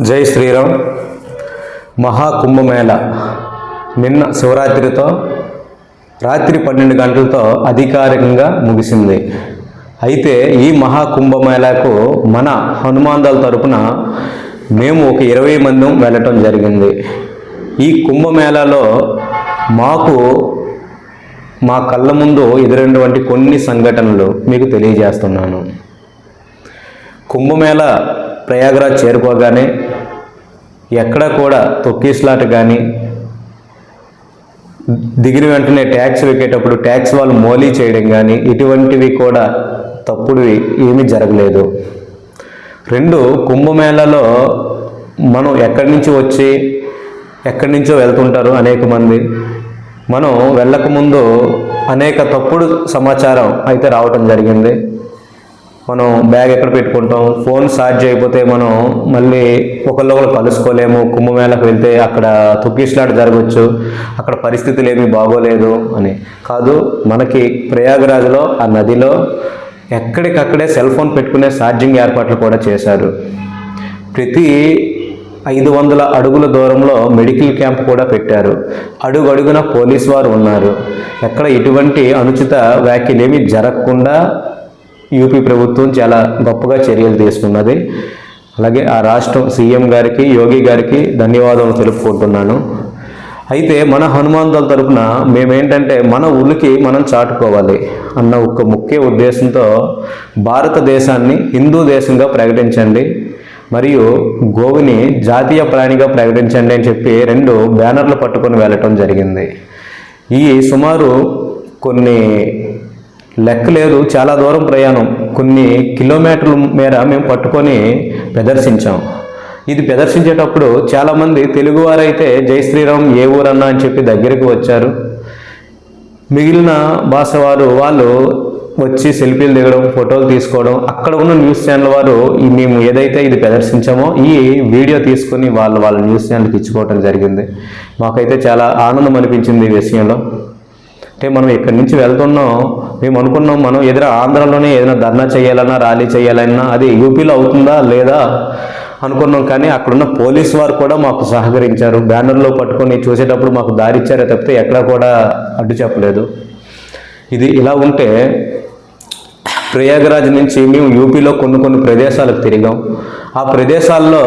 జై శ్రీరామ్. మహాకుంభమేళ. నిన్న శివరాత్రితో రాత్రి పన్నెండు గంటలతో అధికారికంగా ముగిసింది. అయితే ఈ మహాకుంభమేళకు మన హనుమాన్దాల తరపున మేము ఒక ఇరవై మంది వెళ్ళటం జరిగింది. ఈ కుంభమేళాలో మాకు మా కళ్ళ ముందు ఎదురైనటువంటి కొన్ని సంఘటనలు మీకు తెలియజేస్తున్నాను. కుంభమేళ ప్రయాగరాజ్ చేరుకోగానే ఎక్కడ కూడా తొక్కీస్లాట కానీ దిగిన వెంటనే ట్యాక్స్ ఎక్కేటప్పుడు ట్యాక్స్ వాళ్ళు మోలీ చేయడం కానీ ఇటువంటివి కూడా తప్పుడు ఏమీ జరగలేదు. రెండు కుంభమేళలో మనం ఎక్కడి నుంచి వచ్చి ఎక్కడి నుంచో వెళ్తుంటారు అనేక మంది. మనం వెళ్ళకముందు అనేక తప్పుడు సమాచారం అయితే రావటం జరిగింది. మనం బ్యాగ్ ఎక్కడ పెట్టుకుంటాం? ఫోన్ ఛార్జ్ అయిపోతే మనం మళ్ళీ ఒకళ్ళొకరు కలుసుకోలేము. కుంభమేళకు వెళ్తే అక్కడ తొక్కిస్లాట జరగవచ్చు అక్కడ పరిస్థితులు ఏమీ బాగోలేదు అని. కాదు మనకి ప్రయాగరాజ్లో ఆ నదిలో ఎక్కడికక్కడే సెల్ ఫోన్ పెట్టుకునే ఛార్జింగ్ ఏర్పాట్లు కూడా చేశారు. ప్రతి ఐదు వందల అడుగుల దూరంలో మెడికల్ క్యాంప్ కూడా పెట్టారు. అడుగు అడుగున పోలీస్ వారు ఉన్నారు. ఎక్కడ ఎటువంటి అనుచిత వ్యాఖ్యలు ఏమీ జరగకుండా యూపీ ప్రభుత్వం చాలా గొప్పగా చర్యలు తీసుకున్నది. అలాగే ఆ రాష్ట్రం సీఎం గారికి యోగి గారికి ధన్యవాదాలు తెలుపుకుంటున్నాను. అయితే మన హనుమాన్ దళ తరపున మేమేంటంటే మన ఉనికి మనం చాటుకోవాలి అన్న ఒక ముఖ్య ఉద్దేశంతో భారతదేశాన్ని హిందూ దేశంగా ప్రకటించండి. మరియు గోవుని జాతీయ ప్రాణిగా ప్రకటించండి అని చెప్పి రెండు బ్యానర్లు పట్టుకొని వెళ్ళటం జరిగింది. ఈ సుమారు కొన్ని లెక్క లేదు చాలా దూరం ప్రయాణం. కొన్ని కిలోమీటర్ల మేర మేము పట్టుకొని ప్రదర్శించాం. ఇది ప్రదర్శించేటప్పుడు చాలామంది తెలుగువారైతే జై శ్రీరామ్ ఏ ఊరన్నా అని చెప్పి దగ్గరికి వచ్చారు. మిగిలిన భాష వారు వాళ్ళు వచ్చి సెల్ఫీలు దిగడం ఫోటోలు తీసుకోవడం అక్కడ ఉన్న న్యూస్ ఛానల్ వారు మేము ఏదైతే ఇది ప్రదర్శించామో ఈ వీడియో తీసుకొని వాళ్ళు వాళ్ళ న్యూస్ ఛానల్కి ఇచ్చుకోవడం జరిగింది. మాకైతే చాలా ఆనందం అనిపించింది ఈ విషయంలో. అంటే మనం ఇక్కడి నుంచి వెళ్తున్నాం? మేము అనుకున్నాం మనం ఎదురు ఆంధ్రలోనే ఏదైనా ధర్నా చేయాలన్నా ర్యాలీ చేయాలన్నా అది యూపీలో అవుతుందా లేదా అనుకున్నాం. కానీ అక్కడున్న పోలీస్ వారు కూడా మాకు సహకరించారు. బ్యానర్లో పట్టుకొని చూసేటప్పుడు మాకు దారి ఇచ్చారే తప్పితే ఎక్కడా కూడా అడ్డు చెప్పలేదు. ఇది ఇలా ఉంటే ప్రయాగరాజ్ నుంచి మేము యూపీలో కొన్ని కొన్ని ప్రదేశాలకు తిరిగాం. ఆ ప్రదేశాల్లో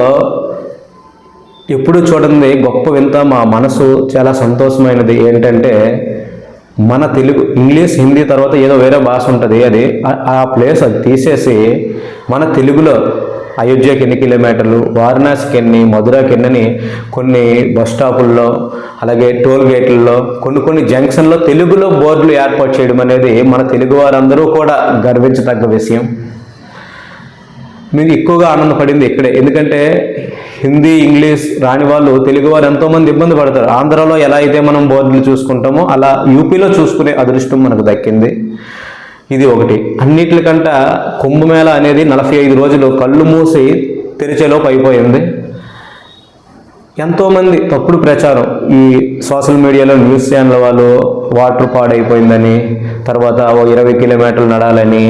ఎప్పుడు చూడండి గొప్ప వింత మా మనసు చాలా సంతోషమైనది. ఏంటంటే మన తెలుగు ఇంగ్లీష్ హిందీ తర్వాత ఏదో వేరే భాష ఉంటుంది. అది ఆ- ప్లేస్ అది తీసేసి మన తెలుగులో అయోధ్యకి ఎన్ని కిలోమీటర్లు వారణాసికి ఎన్ని మధురాకి ఎన్నని కొన్ని బస్ స్టాపుల్లో అలాగే టోల్ గేట్లలో కొన్ని కొన్ని జంక్షన్లో తెలుగులో బోర్డులు ఏర్పాటు చేయడం అనేది మన తెలుగు వారందరూ కూడా గర్వించదగ్గ విషయం. మీకు ఎక్కువగా ఆనందపడింది ఇక్కడే. ఎందుకంటే హిందీ ఇంగ్లీష్ రాని వాళ్ళు తెలుగు వారు ఎంతోమంది ఇబ్బంది పడతారు. ఆంధ్రాలో ఎలా అయితే మనం బోర్డులు చూసుకుంటామో అలా యూపీలో చూసుకునే అదృష్టం మనకు దక్కింది. ఇది ఒకటి. అన్నిటికంట కుంభమేళ అనేది నలభై ఐదు రోజులు కళ్ళు మూసి తెరిచేలోపు అయిపోయింది. ఎంతోమంది తప్పుడు ప్రచారం. ఈ సోషల్ మీడియాలో న్యూస్ ఛానల్ వాళ్ళు వాటర్ పాడైపోయిందని తర్వాత ఓ ఇరవై కిలోమీటర్లు నడాలని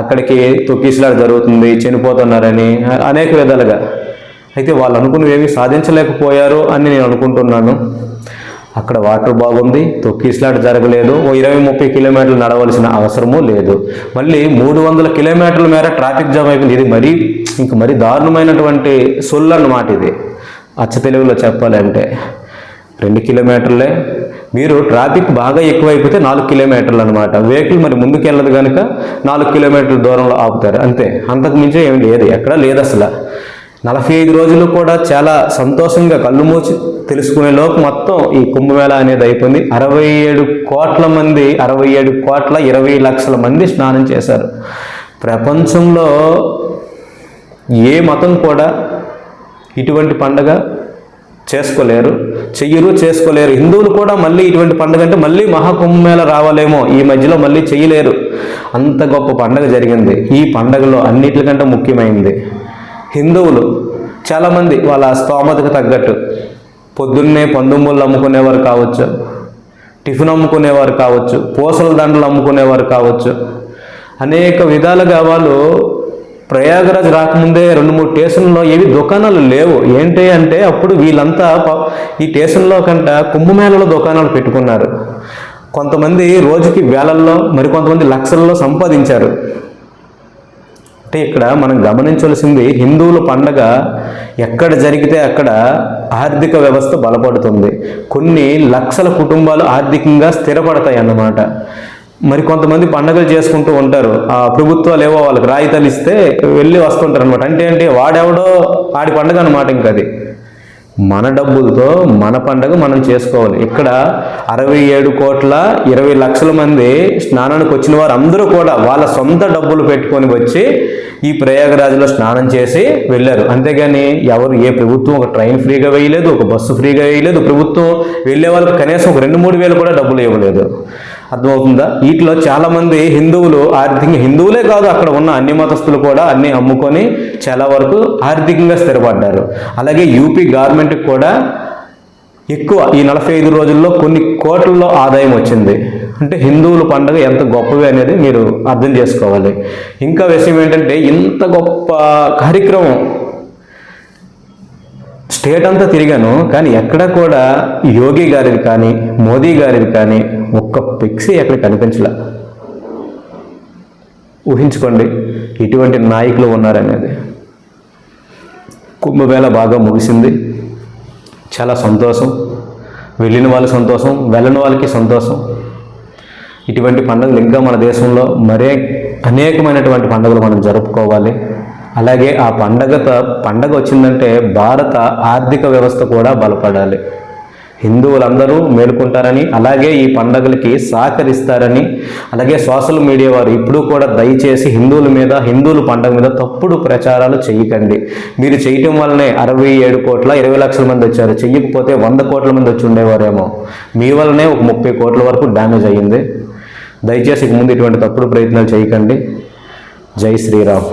అక్కడికి తొక్కిసలాడు జరుగుతుంది చనిపోతున్నారని అనేక విధాలుగా. అయితే వాళ్ళు అనుకున్నవి ఏమీ సాధించలేకపోయారు అని నేను అనుకుంటున్నాను. అక్కడ వాటర్ బాగుంది తొక్కిసలాట జరగలేదు ఓ ఇరవై ముప్పై కిలోమీటర్లు నడవలసిన అవసరమూ లేదు. మళ్ళీ మూడు వందల కిలోమీటర్ల మేర ట్రాఫిక్ జామ్ అయిపోయింది. ఇది మరీ ఇంక మరీ దారుణమైనటువంటి సొల్లు అన్నమాట ఇది. అచ్చ తెలుగులో చెప్పాలంటే రెండు కిలోమీటర్లే. మీరు ట్రాఫిక్ బాగా ఎక్కువైపోతే నాలుగు కిలోమీటర్లు అనమాట వెహికల్ మరి ముందుకు వెళ్ళదు కనుక నాలుగు కిలోమీటర్ల దూరంలో ఆపుతారు. అంతే. అంతకు మించి ఏమి లేదు. ఎక్కడా లేదు అసలు. నలభై ఐదు రోజులు కూడా చాలా సంతోషంగా కళ్ళు మూచి తెలుసుకునే లోపు మొత్తం ఈ కుంభమేళ అనేది అయిపోయింది. అరవై ఏడు కోట్ల మంది అరవై ఏడు కోట్ల ఇరవై లక్షల మంది స్నానం చేశారు. ప్రపంచంలో ఏ మతం కూడా ఇటువంటి పండగ చేసుకోలేరు చెయ్యరు చేసుకోలేరు. హిందువులు కూడా మళ్ళీ ఇటువంటి పండుగ అంటే మళ్ళీ మహాకుంభమేళ రావాలేమో. ఈ మధ్యలో మళ్ళీ చేయలేరు అంత గొప్ప పండగ జరిగింది. ఈ పండగలో అన్నిటికంటే ముఖ్యమైనది హిందువులు. చాలామంది వాళ్ళ స్తోమతకు తగ్గట్టు పొద్దున్నే పందుముళ్ళు అమ్ముకునేవారు కావచ్చు టిఫిన్ అమ్ముకునేవారు కావచ్చు పూసల దండలు అమ్ముకునేవారు కావచ్చు. అనేక విధాలుగా వాళ్ళు ప్రయాగరాజ్ రాకముందే రెండు మూడు స్టేషన్లో ఏవి దుకాణాలు లేవు. ఏంటి అంటే అప్పుడు వీళ్ళంతా ఈ స్టేషన్లో కంట కుంభమేళలో దుకాణాలు పెట్టుకున్నారు. కొంతమంది రోజుకి వేలల్లో మరి కొంతమంది లక్షల్లో సంపాదించారు. అంటే ఇక్కడ మనం గమనించవలసింది హిందువుల పండగ ఎక్కడ జరిగితే అక్కడ ఆర్థిక వ్యవస్థ బలపడుతుంది. కొన్ని లక్షల కుటుంబాలు ఆర్థికంగా స్థిరపడతాయి అన్నమాట మరి కొంతమంది పండగలు చేసుకుంటూ ఉంటారు. ఆ ప్రభుత్వాలు ఏవో వాళ్ళకి రాయితీలు ఇస్తే వెళ్ళి వస్తుంటారు అనమాట అంటే అంటే వాడెవడో ఆడి పండగ అనమాట ఇంకా అది. మన డబ్బులతో మన పండగ మనం చేసుకోవాలి. ఇక్కడ అరవై ఏడు కోట్ల ఇరవై లక్షల మంది స్నానానికి వచ్చిన వారు అందరూ కూడా వాళ్ళ సొంత డబ్బులు పెట్టుకొని వచ్చి ఈ ప్రయాగరాజులో స్నానం చేసి వెళ్ళారు. అంతేగాని ఎవరు ఏ ప్రభుత్వం ఒక ట్రైన్ ఫ్రీగా వేయలేదు ఒక బస్సు ఫ్రీగా వేయలేదు. ప్రభుత్వం వెళ్ళే వాళ్ళకి కనీసం ఒక రెండు మూడు వేలు కూడా డబ్బులు ఇవ్వలేదు. అర్థమవుతుందా? వీటిలో చాలా మంది హిందువులు ఆర్థికంగా హిందువులే కాదు అక్కడ ఉన్న అన్ని మతస్థులు కూడా అన్ని అమ్ముకొని చాలా వరకు ఆర్థికంగా స్థిరపడ్డారు. అలాగే యూపీ గవర్నమెంట్కి కూడా ఎక్కువ ఈ నలభై ఐదు రోజుల్లో కొన్ని కోట్లలో ఆదాయం వచ్చింది. అంటే హిందువుల పండుగ ఎంత గొప్పవి అనేది మీరు అర్థం చేసుకోవాలి. ఇంకా విషయం ఏంటంటే ఇంత గొప్ప కార్యక్రమం స్టేట్ అంతా తిరిగాను కానీ ఎక్కడ కూడా యోగి గారిది కానీ మోదీ గారిది కానీ ఒక్క పిక్సీ ఎక్కడ కనిపించలే. ఊహించుకోండి ఇటువంటి నాయకులు ఉన్నారనేది. కుంభవేళ బాగా ముగిసింది. చాలా సంతోషం. వెళ్ళిన వాళ్ళకి సంతోషం వెళ్ళని వాళ్ళకి సంతోషం. ఇటువంటి పండుగలు ఇంకా మన దేశంలో మరే అనేకమైనటువంటి పండుగలు మనం జరుపుకోవాలి. అలాగే ఆ పండగ పండగ వచ్చిందంటే భారత ఆర్థిక వ్యవస్థ కూడా బలపడాలి. హిందువులందరూ మేలుకుంటారని అలాగే ఈ పండగలకి సహకరిస్తారని అలాగే సోషల్ మీడియా వారు ఇప్పుడు కూడా దయచేసి హిందువుల మీద హిందువుల పండగ మీద తప్పుడు ప్రచారాలు చేయకండి. మీరు చేయటం వల్లనే అరవై ఏడు కోట్ల ఇరవై లక్షల మంది వచ్చారు. చెయ్యకపోతే వంద కోట్ల మంది వచ్చి ఉండేవారేమో. మీ వల్లనే ఒక ముప్పై కోట్ల వరకు డ్యామేజ్ అయ్యింది. దయచేసి ఇక ముందు ఇటువంటి తప్పుడు ప్రయత్నాలు చేయకండి. జై శ్రీరామ్.